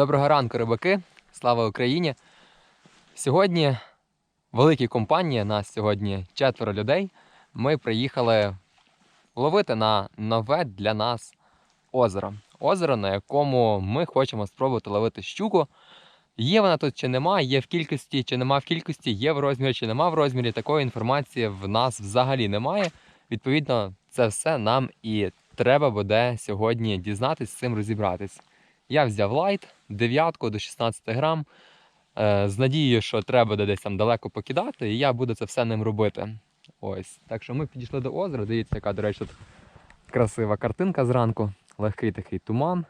Доброго ранку, рибаки! Слава Україні! Сьогодні великій компанії, нас сьогодні четверо людей. Ми приїхали ловити на нове для нас озеро. Озеро, на якому ми хочемо спробувати ловити щуку. Є вона тут чи нема, є в кількості, чи нема в кількості, є в розмірі, чи нема в розмірі. Такої інформації в нас взагалі немає. Відповідно, це все нам і треба буде сьогодні дізнатись, з цим розібратись. Я взяв лайт, дев'ятку до 16 грам. е, З надією, що треба десь там далеко покидати, і я буду це все ним робити. Ось. Так що ми підійшли до озера. Дивіться, яка, до речі, тут красива картинка зранку. Легкий такий туман.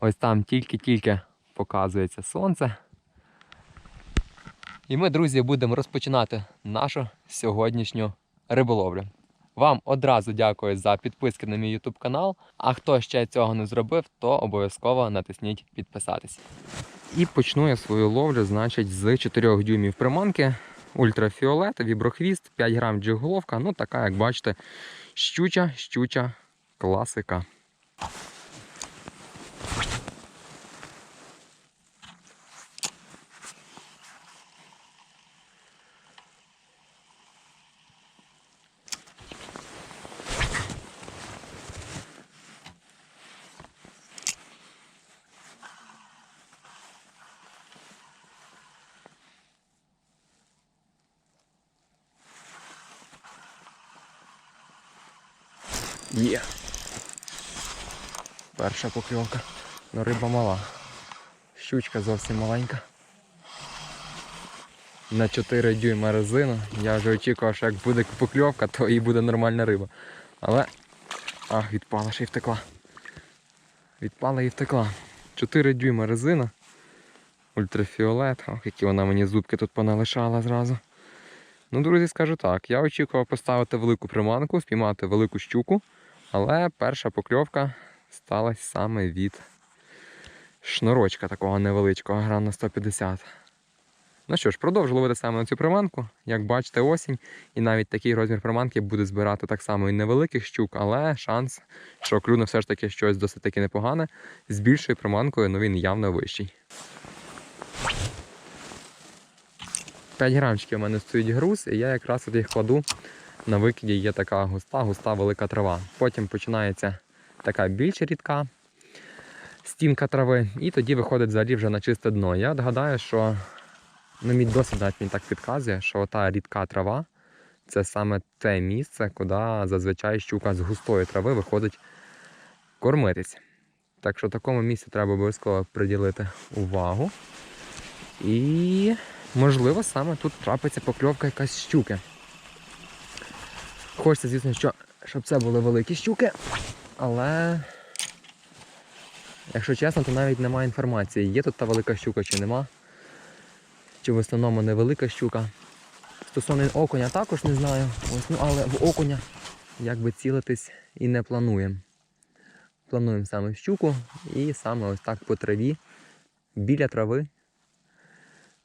Ось там тільки-тільки показується сонце. І ми, друзі, будемо розпочинати нашу сьогоднішню риболовлю. Вам одразу дякую за підписки на мій YouTube канал. А хто ще цього не зробив, то обов'язково натисніть підписатись. І почну я свою ловлю, значить, з 4 дюймів приманки. Ультрафіолет, віброхвіст, 5 грам джиголовка. Ну, така, як бачите, щуча, щуча, класика. Є. Перша покльовка. Ну риба мала. Щучка зовсім маленька. На 4 дюйма резину. Я вже очікував, що як буде покльовка, то і буде нормальна риба. Але... Ах, відпала ще й втекла. Відпала і втекла. 4 дюйма резина. Ультрафіолет. Ох, які вона мені зубки тут поналишала зразу. Ну, друзі, скажу так, я очікував поставити велику приманку, спіймати велику щуку, але перша покльовка сталася саме від шнурочка такого невеличкого, грам на 150. Ну що ж, продовжу ловити саме на цю приманку. Як бачите, осінь, і навіть такий розмір приманки буде збирати так само і невеликих щук, але шанс, що клюне все ж таки щось досить таки непогане. З більшою приманкою, ну він явно вищий. 5 грамчиків у мене стоїть груз, і я якраз от їх кладу. На викиді є така густа, густа велика трава. Потім починається така більш рідка стінка трави, і тоді виходить взагалі вже на чисте дно. Я гадаю, що ну, мій досвід навіть мені так підказує, що та рідка трава це саме те місце, куди зазвичай щука з густої трави виходить кормитись. Так що такому місці треба обов'язково приділити увагу. І можливо, саме тут трапиться покльовка якась щуки. Хочеться, звісно, що, щоб це були великі щуки, але, якщо чесно, то навіть немає інформації, є тут та велика щука чи нема. Чи в основному невелика щука. Стосовно окуня також не знаю. Ось, ну, але в окуня якби цілитись і не плануємо. Плануємо саме щуку і саме ось так по траві, біля трави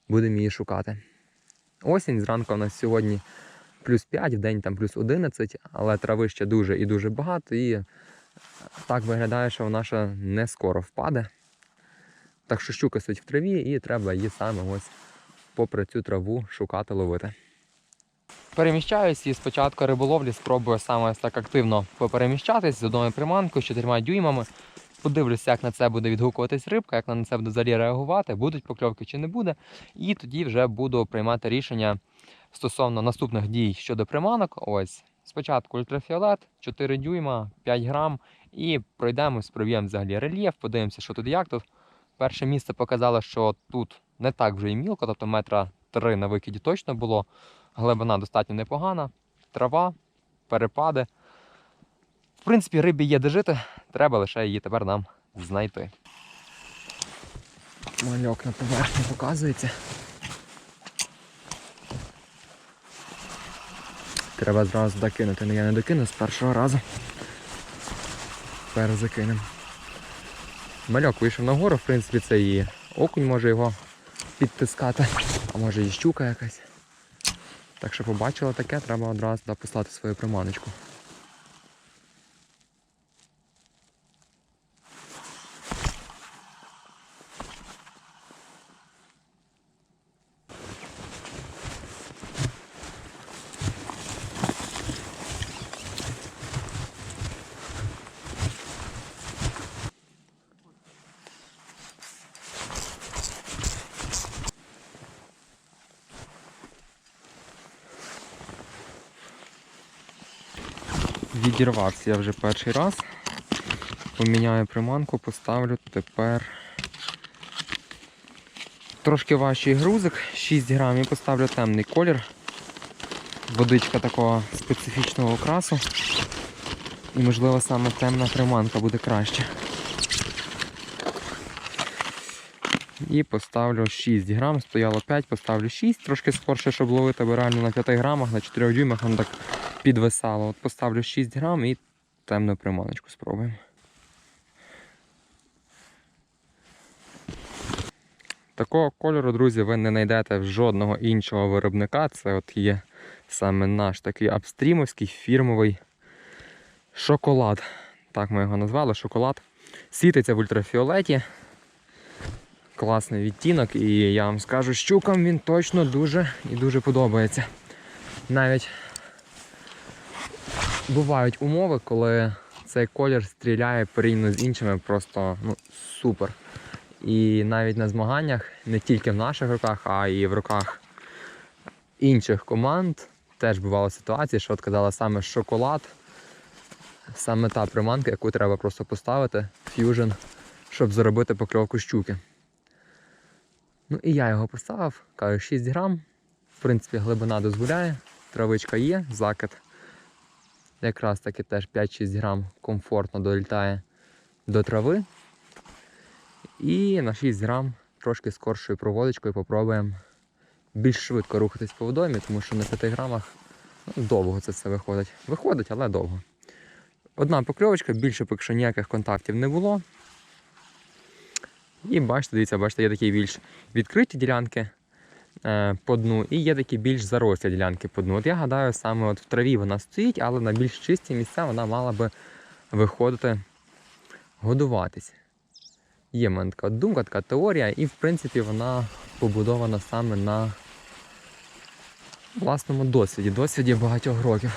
будемо її шукати. Осінь зранку у нас сьогодні плюс 5, в день там плюс 11, але трави ще дуже і дуже багато, і так виглядає, що вона ще не скоро впаде. Так що щука стоїть в траві і треба її саме ось попри цю траву шукати, ловити. Переміщаюсь і спочатку риболовлі спробую саме так активно попереміщатись з одною приманкою, з чотирма дюймами. Подивлюся, як на це буде відгукуватись рибка, як на це буде взагалі реагувати, будуть покльовки чи не буде. І тоді вже буду приймати рішення стосовно наступних дій щодо приманок. Ось спочатку ультрафіолет, 4 дюйма, 5 грам. І пройдемось, провіємо взагалі рельєф, подивимося, що тут як тут. Перше місце показало, що тут не так вже і мілко, тобто метра три на викиді точно було. Глибина достатньо непогана, трава, перепади. В принципі, рибі є де жити, треба лише її тепер нам знайти. Мальок на поверхні показується. Треба зразу докинути, але я не докину з першого разу. Тепер закинемо. Мальок вийшов нагору, в принципі, це і окунь може його підтискати, а може і щука якась. Так що побачила таке, треба одразу туди послати свою приманочку. Відірвався я вже перший раз. Поміняю приманку, поставлю тепер трошки важчий грузик, 6 грамів, поставлю темний колір. Водичка такого специфічного окрасу. І можливо саме темна приманка буде краще. І поставлю 6 грам, стояло 5, поставлю 6, трошки скорше, щоб ловити, бо реально на 5 грамах, на 4 дюймах воно так підвисало. От поставлю 6 грам і темну приманочку спробуємо. Такого кольору, друзі, ви не знайдете в жодного іншого виробника. Це от є саме наш такий апстрімовський фірмовий шоколад. Так ми його назвали, шоколад. Світиться в ультрафіолеті. Класний відтінок, і я вам скажу, щукам він точно дуже і дуже подобається. Навіть бувають умови, коли цей колір стріляє порівняно з іншими просто ну, супер. І навіть на змаганнях, не тільки в наших руках, а і в руках інших команд теж бували ситуації, що от казала саме шоколад, саме та приманка, яку треба просто поставити, ф'южн, щоб заробити покльовку щуки. Ну і я його поставив, кажу 6 грам. В принципі, глибина дозволяє, травичка є, закид. Якраз таки теж 5-6 грам комфортно долітає до трави. І на 6 грам трошки скоршою проводочкою попробуємо більш швидко рухатись по водоймі, тому що на 5 грамах ну, довго це все виходить. Виходить, але довго. Одна покльовочка, більше поки що ніяких контактів не було. І бачите, дивіться, бачите, є такі більш відкриті ділянки по дну, і є такі більш зарослі ділянки по дну. От я гадаю, саме от в траві вона стоїть, але на більш чисті місця вона мала би виходити годуватись. Є в мене така думка, така теорія, і в принципі вона побудована саме на власному досвіді, досвіді багатьох років.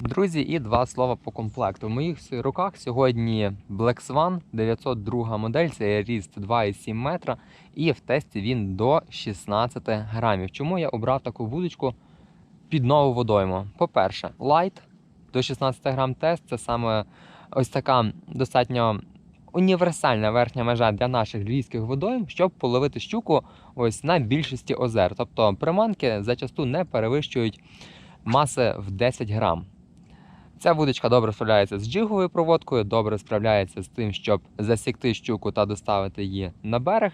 Друзі, і два слова по комплекту. В моїх руках сьогодні Black Swan 902 модель, це ріст 2,7 метра, і в тесті він до 16 грамів. Чому я обрав таку вудочку під нову водойму? По-перше, лайт до 16 грам тест це саме ось така достатньо універсальна верхня межа для наших львівських водойм, щоб половити щуку ось на більшості озер. Тобто приманки зачасту не перевищують маси в 10 грам. Ця вудочка добре справляється з джиговою проводкою, добре справляється з тим, щоб засікти щуку та доставити її на берег.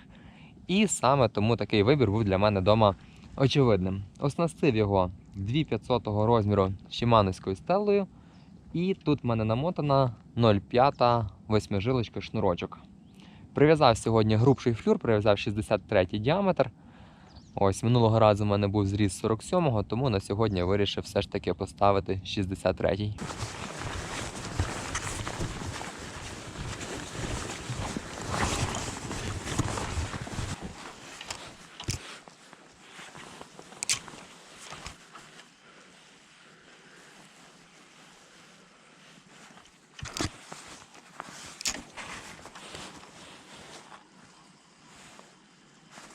І саме тому такий вибір був для мене вдома очевидним. Оснастив його 2500 розміру шимановською стелою. І тут в мене намотана 0,5 восьмижилочка шнурочок. Прив'язав сьогодні грубший флюр, прив'язав 63 діаметр. Ось минулого разу в мене був зріз 47-го, тому на сьогодні вирішив все ж таки поставити 63-й.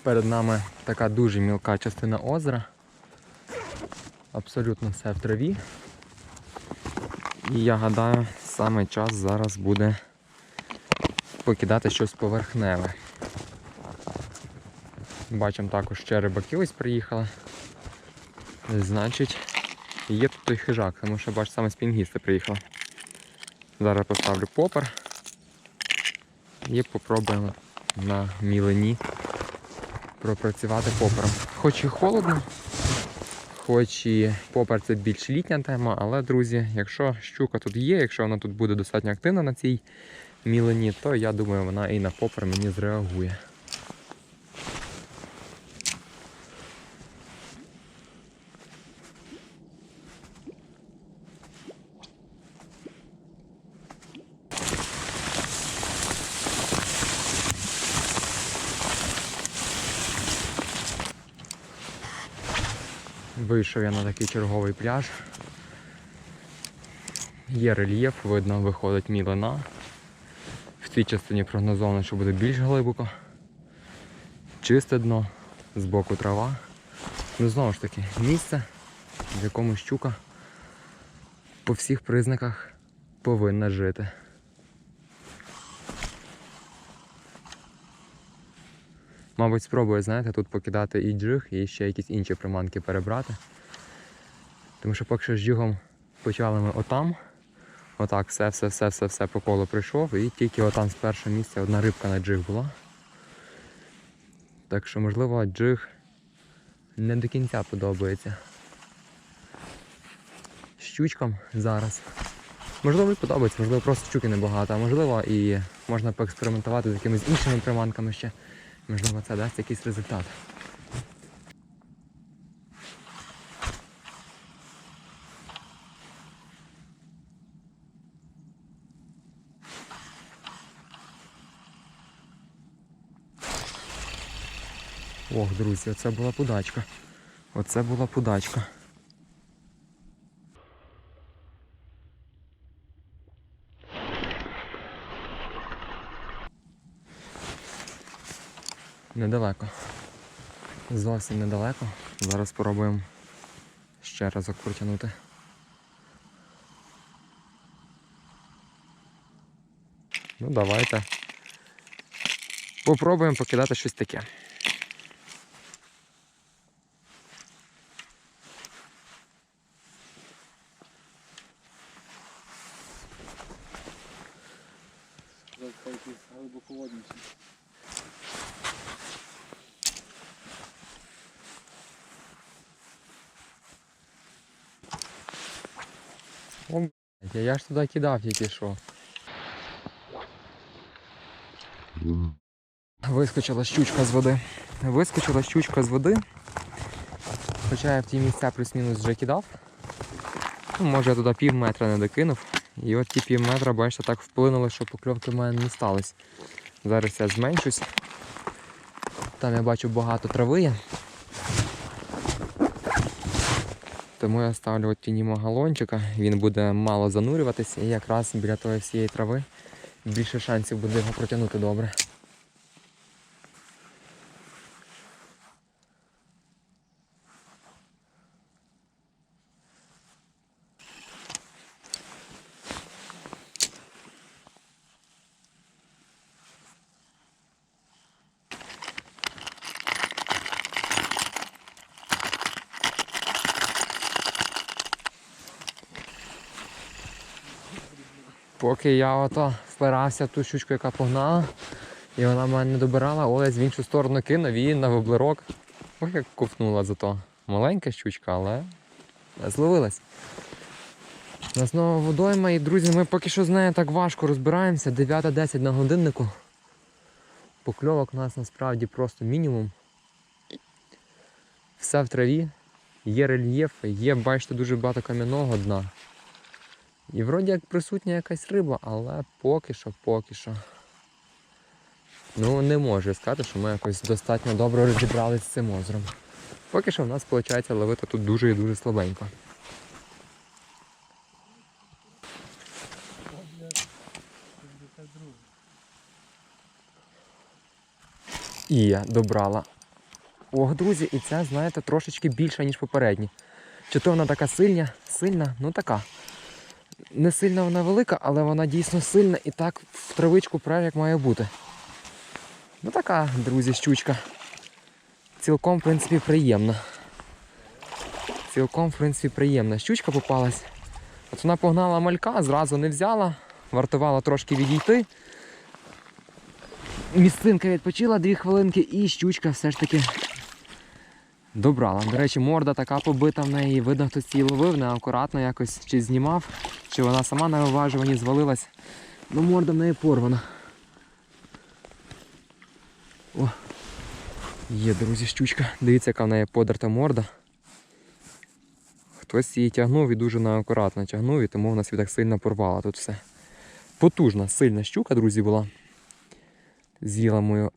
Перед нами така дуже мілка частина озера. Абсолютно все в траві. І я гадаю, саме час зараз буде покидати щось поверхневе. Бачимо також ще рибаки ось приїхали. Значить, є тут той хижак, тому що бачу, саме спінгісти приїхали. Зараз поставлю попер і попробуємо на мілині пропрацювати попером. Хоч і холодно, хоч і попер це більш літня тема, але, друзі, якщо щука тут є, якщо вона тут буде достатньо активна на цій мілині, то я думаю, вона і на попер мені зреагує. Вийшов я на такий черговий пляж. Є рельєф, видно, виходить мілина. В цій частині прогнозовано, що буде більш глибоко. Чисте дно, збоку трава. Ну знову ж таки, місце, в якому щука по всіх признаках повинна жити. Мабуть, спробую, знаєте, тут покидати і джиг, і ще якісь інші приманки перебрати. Тому що поки що з джигом почали ми отам. Отак, все, все, все, все, все по колу прийшов, і тільки отам з першого місця одна рибка на джиг була. Так що, можливо, джиг не до кінця подобається. Щучкам зараз. Можливо, і подобається, можливо, просто щуки небагато, а можливо і можна поекспериментувати з якимись іншими приманками ще. Можливо, це дасть якийсь результат. Ох, друзі, оце була пудачка. Оце була пудачка. Недалеко. Зовсім недалеко. Зараз спробуємо ще разок протягнути. Ну, давайте. Попробуємо покидати щось таке. Я ж туди кидав тільки що. Вискочила щучка з води. Вискочила щучка з води. Хоча я в ті місця плюс-мінус вже кидав. Ну, може я туди пів метра не докинув. І от ті пів метра, бачите, так вплинули, що покльовки в мене не сталося. Зараз я зменшусь. Там я бачу багато трави є. Тому я ставлю от тінімо галончика, він буде мало занурюватися і якраз біля тої всієї трави більше шансів буде його протягнути добре. Поки я ото впирався в ту щучку, яка погнала, і вона мене не добирала, Олесь в іншу сторону кинув і на воблерок. Ох, як ковтнула зато. Маленька щучка, але зловилась. Нас нова водойма і друзі, ми поки що з нею так важко розбираємося. 9.10 на годиннику. Покльовок у нас насправді просто мінімум. Все в траві, є рельєф, є, бачите, дуже багато кам'яного дна. І вроді як присутня якась риба, але поки що, поки що. Ну, не можу сказати, що ми якось достатньо добре розібралися з цим озером. Поки що в нас виходить ловити тут дуже і дуже слабенько. І я добрала. Ох, друзі, і ця, знаєте, трошечки більша, ніж попередні. Чи то вона така сильна, сильна, ну така. Не сильно вона велика, але вона дійсно сильна і так в травичку прав, як має бути. Ну така, друзі, щучка. Цілком, в принципі, приємна. Цілком, в принципі, приємна. Щучка попалась. От вона погнала малька, зразу не взяла, вартувала трошки відійти. Місцинка відпочила дві хвилинки і щучка все ж таки добрала. До речі, морда така побита в неї, видно, хтось її ловив, неакуратно якось чи знімав, чи вона сама на виважуванні звалилась. Ну, морда в неї порвана. О, є, друзі, щучка. Дивіться, яка в неї подерта морда. Хтось її тягнув і дуже неакуратно тягнув, і тому вона собі так сильно порвала тут все. Потужна, сильна щука, друзі, була. З'їла мою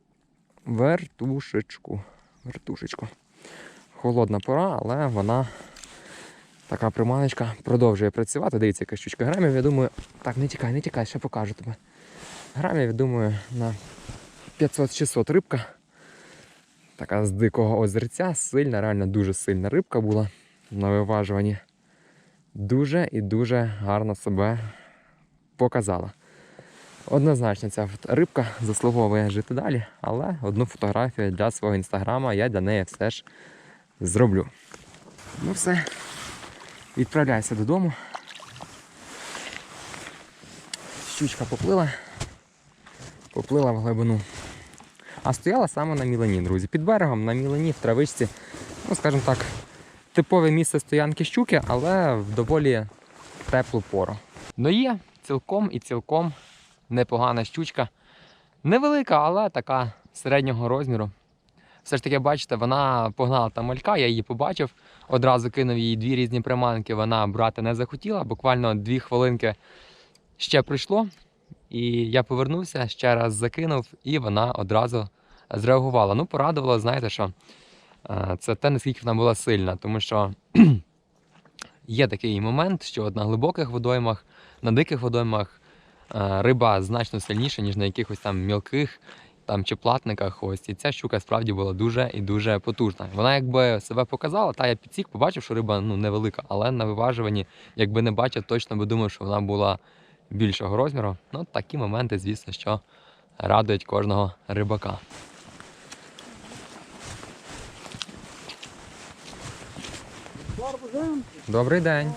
вертушечку. Вертушечку. Холодна пора, але вона така приманочка продовжує працювати. Дивіться, яка щучка грамів, я думаю. Так, не тікай, не тікай, ще покажу тебе. Грамів, я думаю, на 500-600 рибка. Така з дикого озерця, сильна, реально дуже сильна рибка була на виважуванні. дуже і дуже гарно себе показала. Однозначно, ця рибка заслуговує жити далі, але одну фотографію для свого інстаграма я для неї все ж зроблю. Ну все, відправляйся додому. Щучка поплила, поплила в глибину. А стояла саме на мілені, друзі. Під берегом на мілені в травичці, ну скажімо так, типове місце стоянки щуки, але в доволі теплу пору. Ну є цілком і цілком непогана щучка. Невелика, але така середнього розміру. Все ж таки, бачите, вона погнала там малька, я її побачив, одразу кинув їй дві різні приманки, вона брати не захотіла. Буквально дві хвилинки ще пройшло. І я повернувся, ще раз закинув, і вона одразу зреагувала. Ну, порадувало, знаєте що? е, Це те, наскільки вона була сильна, тому що є такий момент, що на глибоких водоймах, на диких водоймах е, риба значно сильніша, ніж на якихось там мілких там, чи платниках. Ось. І ця щука справді була дуже і дуже потужна. Вона якби себе показала, та я підсік, побачив, що риба ну, невелика, але на виважуванні, якби не бачив, точно би думав, що вона була більшого розміру. Ну, такі моменти, звісно, що радують кожного рибака. Добрий день.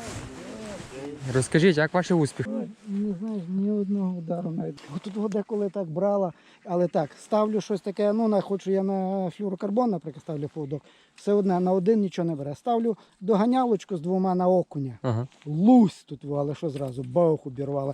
Розкажіть, як ваш успіх? Не знаю, ні одного удару навіть. Тут вода коли так брала, але так, ставлю щось таке, ну на хочу я на флюрокарбон, наприклад, ставлю поводок. Все одне на один нічого не бере. Ставлю доганялочку з двома на окуня. Ага. Лусь тут, але що зразу, баух обірвала.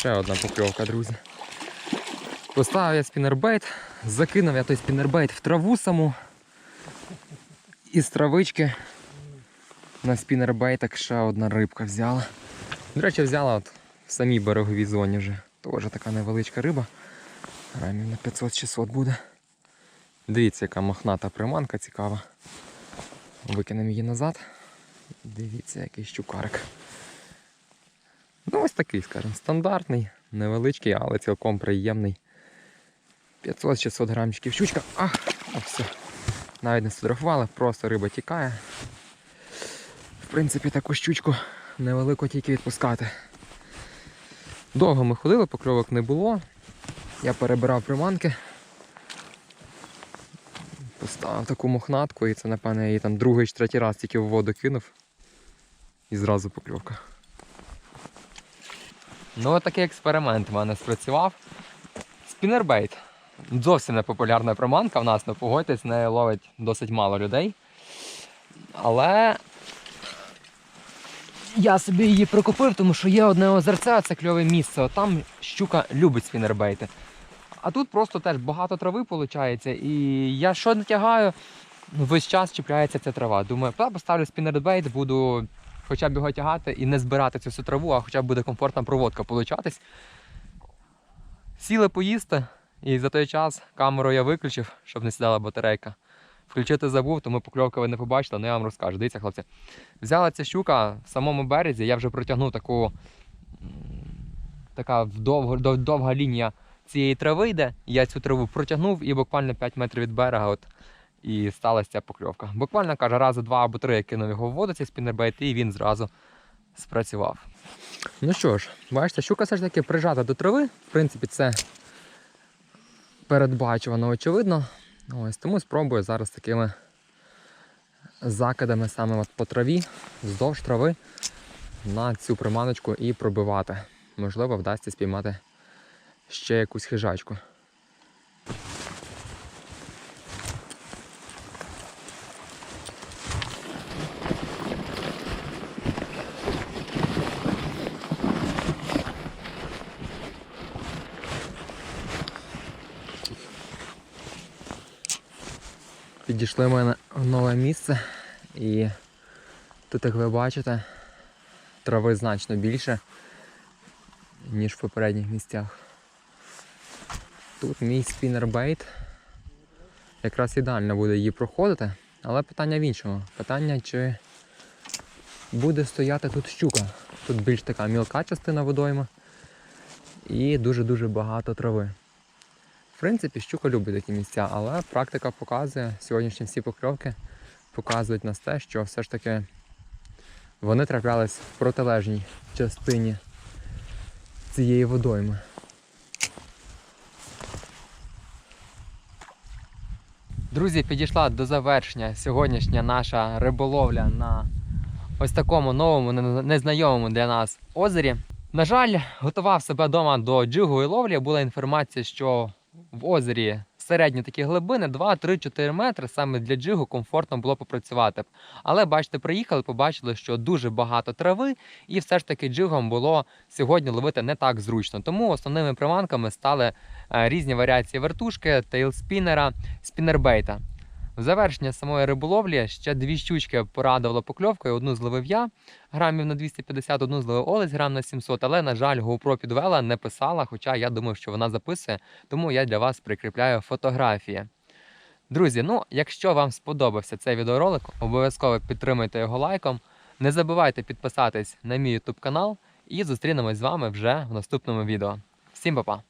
Ще одна покльовка, друзі. Поставив я спінербейт, закинув я той спінербейт в траву саму. Із травички на спінербейтах ще одна рибка взяла. До речі, взяла от в самій береговій зоні вже. Теж така невеличка риба. Грамів на 500-600 буде. Дивіться, яка мохната приманка цікава. Викинемо її назад. Дивіться, який щукарик. Ну, ось такий, скажімо, стандартний, невеличкий, але цілком приємний. 500-600 грамчиків щучка. Ах, а все. Навіть не сфотографували, просто риба тікає. В принципі, таку щучку невелику тільки відпускати. Довго ми ходили, покльовок не було. Я перебирав приманки. Поставив таку мохнатку і це, напевно, я її там другий чи третій раз тільки в воду кинув. І зразу покльовка. Ну, от такий експеримент в мене спрацював. Спінербейт. Зовсім не популярна приманка в нас, ну погодьтесь, неї ловить досить мало людей. Але я собі її прикупив, тому що є одне озерце, це кльове місце. Там щука любить спінербейти. А тут просто теж багато трави виходить. І я що не тягаю, ну, весь час чіпляється ця трава. Думаю, поставлю спінербейт, буду хоча б його тягати і не збирати цю всю траву, а хоча б буде комфортна проводка получатись. Сіли поїсти, і за той час камеру я виключив, щоб не сідала батарейка. Включити забув, тому покльовки ви не побачили, але я вам розкажу. Дивіться, хлопці. Взяла ця щука в самому березі, я вже протягнув таку така довго, довга лінія цієї трави йде. Я цю траву протягнув і буквально 5 метрів від берега от, і сталася ця покльовка. Буквально каже, рази два або три я кинув його в воду, цей спіннербейт, і він зразу спрацював. Ну що ж, бачите, щука все ж таки прижата до трави. В принципі, це передбачувано, очевидно. Ось тому спробую зараз такими закидами саме от по траві, вздовж трави на цю приманочку і пробивати. Можливо, вдасться спіймати ще якусь хижачку. Підійшли ми на нове місце і тут, як ви бачите, трави значно більше, ніж в попередніх місцях. Тут мій спінербейт. Якраз ідеально буде її проходити, але питання в іншому. Питання, чи буде стояти тут щука. Тут більш така мілка частина водойми і дуже-дуже багато трави. В принципі, щука любить такі місця, але практика показує, сьогоднішні всі покльовки показують нас те, що все ж таки вони траплялись в протилежній частині цієї водойми. Друзі, підійшла до завершення сьогоднішня наша риболовля на ось такому новому, незнайомому для нас озері. На жаль, готував себе вдома до джигової ловлі. Була інформація, що в озері середні такі глибини 2, 3, 4 метри. Саме для джигу комфортно було попрацювати. Але бачите, приїхали, побачили, що дуже багато трави, і все ж таки джигом було сьогодні ловити не так зручно. Тому основними приманками стали е, різні варіації вертушки, тейлспінера, спінербейта. Завершення самої риболовлі ще дві щучки порадувало покльовкою. Одну зловив я грамів на 250, одну зловив Олесь грам на 700, але, на жаль, GoPro підвела, не писала, хоча я думав, що вона записує, тому я для вас прикріпляю фотографії. Друзі, ну якщо вам сподобався цей відеоролик, обов'язково підтримуйте його лайком. Не забувайте підписатись на мій YouTube канал і зустрінемось з вами вже в наступному відео. Всім па-па!